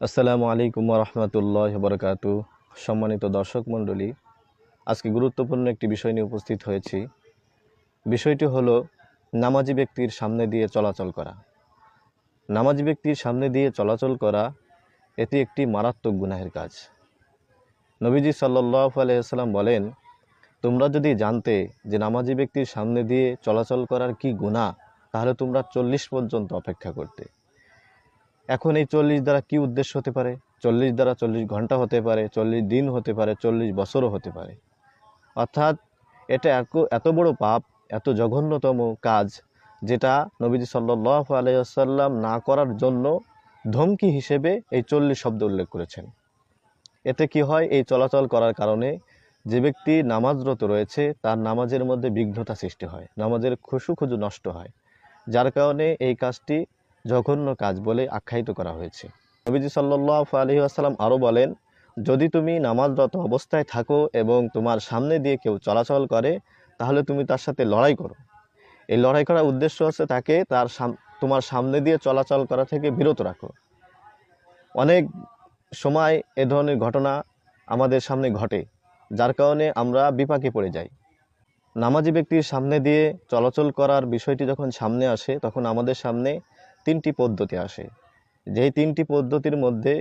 আসসালামু আলাইকুম রহমতুল্লাহ বরকাতু সম্মানিত দর্শক মণ্ডলী, আজকে গুরুত্বপূর্ণ একটি বিষয় নিয়ে উপস্থিত হয়েছি। বিষয়টি হলো, নামাজি ব্যক্তির সামনে দিয়ে চলাচল করা। নামাজি ব্যক্তির সামনে দিয়ে চলাচল করা, এটি একটি মারাত্মক গুনাহের কাজ। নবীজি সাল্লাহ আলাইসাল্লাম বলেন, তোমরা যদি জানতে যে নামাজি ব্যক্তির সামনে দিয়ে চলাচল করার কি গুনাহ, তাহলে তোমরা চল্লিশ পর্যন্ত অপেক্ষা করতে। এখন এই চল্লিশ দ্বারা কি উদ্দেশ্য হতে পারে? চল্লিশ দ্বারা চল্লিশ ঘণ্টা হতে পারে, চল্লিশ দিন হতে পারে, চল্লিশ বছরও হতে পারে। অর্থাৎ এটা এত বড় পাপ, এত জঘন্যতম কাজ যেটা নবীজি সাল্লাহ আলাইসাল্লাম না করার জন্য ধমকি হিসেবে এই চল্লিশ শব্দ উল্লেখ করেছেন। এতে কি হয়? এই চলাচল করার কারণে যে ব্যক্তি নামাজরত রয়েছে, তার নামাজের মধ্যে বিঘ্নতা সৃষ্টি হয়, নামাজের খুশু খুজু নষ্ট হয়। যার কারণে এই কাজটি জঘন্য কাজ বলে আখ্যায়িত করা হয়েছে। নবীজি সাল্লাহ আলহি আসাল্লাম আরও বলেন, যদি তুমি নামাজরত অবস্থায় থাকো এবং তোমার সামনে দিয়ে কেউ চলাচল করে, তাহলে তুমি তার সাথে লড়াই করো। এই লড়াই করার উদ্দেশ্য হচ্ছে তাকে তার তোমার সামনে দিয়ে চলাচল করা থেকে বিরত রাখো। অনেক সময় এ ধরনের ঘটনা আমাদের সামনে ঘটে, যার কারণে আমরা বিপাকে পড়ে যাই। নামাজি ব্যক্তির সামনে দিয়ে চলাচল করার বিষয়টি যখন সামনে আসে, তখন আমাদের সামনে তিনটি পদ্ধতি আসে। যেই তিনটি পদ্ধতির মধ্যে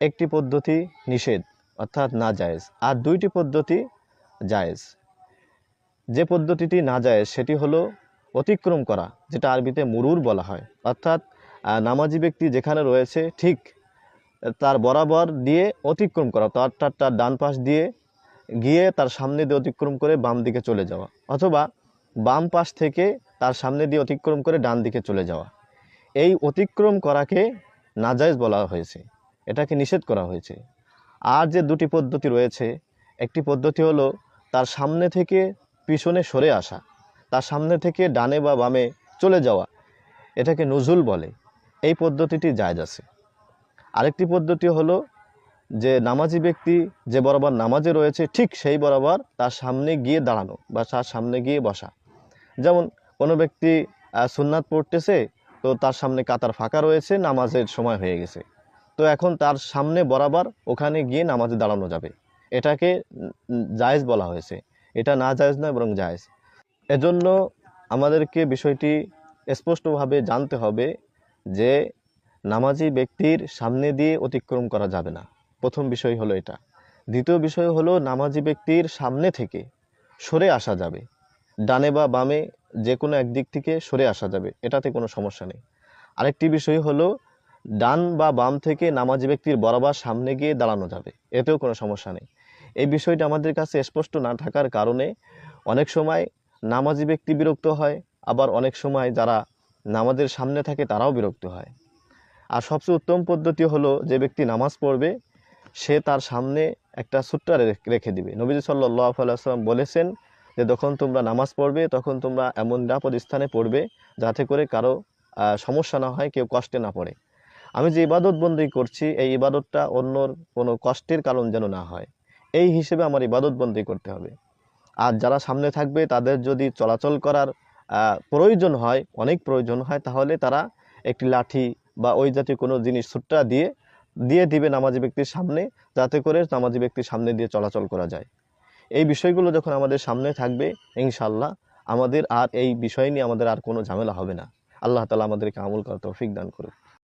একটি পদ্ধতি নিষেধ, অর্থাৎ না জায়েজ, আর দুইটি পদ্ধতি জায়েজ। যে পদ্ধতিটি না জায়েজ, সেটি হলো অতিক্রম করা, যেটা আরবিতে মুরুর বলা হয়। অর্থাৎ নামাজি ব্যক্তি যেখানে রয়েছে, ঠিক তার বরাবর দিয়ে অতিক্রম করা তো অর্থাৎ তার ডান পাশ দিয়ে গিয়ে তার সামনে দিয়ে অতিক্রম করে বাম দিকে চলে যাওয়া, অথবা বাম পাশ থেকে তার সামনে দিয়ে অতিক্রম করে ডান দিকে চলে যাওয়া। এই অতিক্রম করাকে নাজায়েজ বলা হয়েছে। এটাকে নিষেধ করা হয়েছে। আর যে দুটি পদ্ধতি রয়েছে, একটি পদ্ধতি হলো তার সামনে থেকে পিছনে সরে আসা, তার সামনে থেকে ডানে বা বামে চলে যাওয়া, এটাকে নজুল বলে। এই পদ্ধতিটি জায়জ আছে। আরেকটি পদ্ধতি হলো যে নামাজি ব্যক্তি যে বরাবর নামাজে রয়েছে, ঠিক সেই বরাবর তার সামনে গিয়ে দাঁড়ানো বা তার সামনে গিয়ে বসা। যেমন কোনো ব্যক্তি সুন্নাত পড়তেছে তো তার সামনে কাতার ফাঁকা রয়েছে, নামাজের সময় হয়ে গেছে। তো এখন তার সামনে বরাবর ওখানে গিয়ে নামাজে দাঁড়ানো যাবে। এটাকে জায়েজ বলা হয়েছে। এটা না জায়েজ নয়, বরং জায়েজ। এজন্য আমাদেরকে বিষয়টি স্পষ্টভাবে জানতে হবে যে নামাজি ব্যক্তির সামনে দিয়ে অতিক্রম করা যাবে না। প্রথম বিষয় হলো এটা। দ্বিতীয় বিষয় হলো নামাজি ব্যক্তির সামনে থেকে সরে আসা যাবে। ডানে বা বামে যে কোনো একদিক থেকে সরে আসা যাবে, এটাতে কোনো সমস্যা নেই। আরেকটি বিষয় হলো, ডান বা বাম থেকে নামাজি ব্যক্তির বরাবর সামনে গিয়ে দাঁড়ানো যাবে, এতেও কোনো সমস্যা নেই। এই বিষয়টা আমাদের কাছে স্পষ্ট না থাকার কারণে অনেক সময় নামাজি ব্যক্তি বিরক্ত হয়, আবার অনেক সময় যারা নামাজের সামনে থাকে তারাও বিরক্ত হয়। আর সবচেয়ে উত্তম পদ্ধতি হলো, যে ব্যক্তি নামাজ পড়বে, সে তার সামনে একটা সুট্টা রেখে দিবে। নবীজ সাল্লাহ আলাইসাল্লাম বলেছেন যে যখন তোমরা নামাজ পড়বে, তখন তোমরা এমন নিরাপদ স্থানে পড়বে যাতে করে কারও সমস্যা না হয়, কেউ কষ্টে না পড়ে। আমি যে ইবাদত বন্দি করছি, এই ইবাদতটা অন্যর কোনো কষ্টের কারণ যেন না হয়। এই হিসেবে আমার ইবাদত বন্দি করতে হবে। আর যারা সামনে থাকবে, তাদের যদি চলাচল করার প্রয়োজন হয়, অনেক প্রয়োজন হয়, তাহলে তারা একটি লাঠি বা ওই জাতীয় কোনো জিনিস সুট্টা দিয়ে দিয়ে দিবে নামাজি ব্যক্তির সামনে, যাতে করে নামাজি ব্যক্তির সামনে দিয়ে চলাচল করা যায়। এই বিষয়গুলো যখন আমাদের সামনে থাকবে ইনশাল্লাহ আমাদের আর এই বিষয় নিয়ে আমাদের আর কোনো ঝামেলা হবে না। আল্লাহ তালা আমাদেরকে আমল করার তৌফিক দান করুক।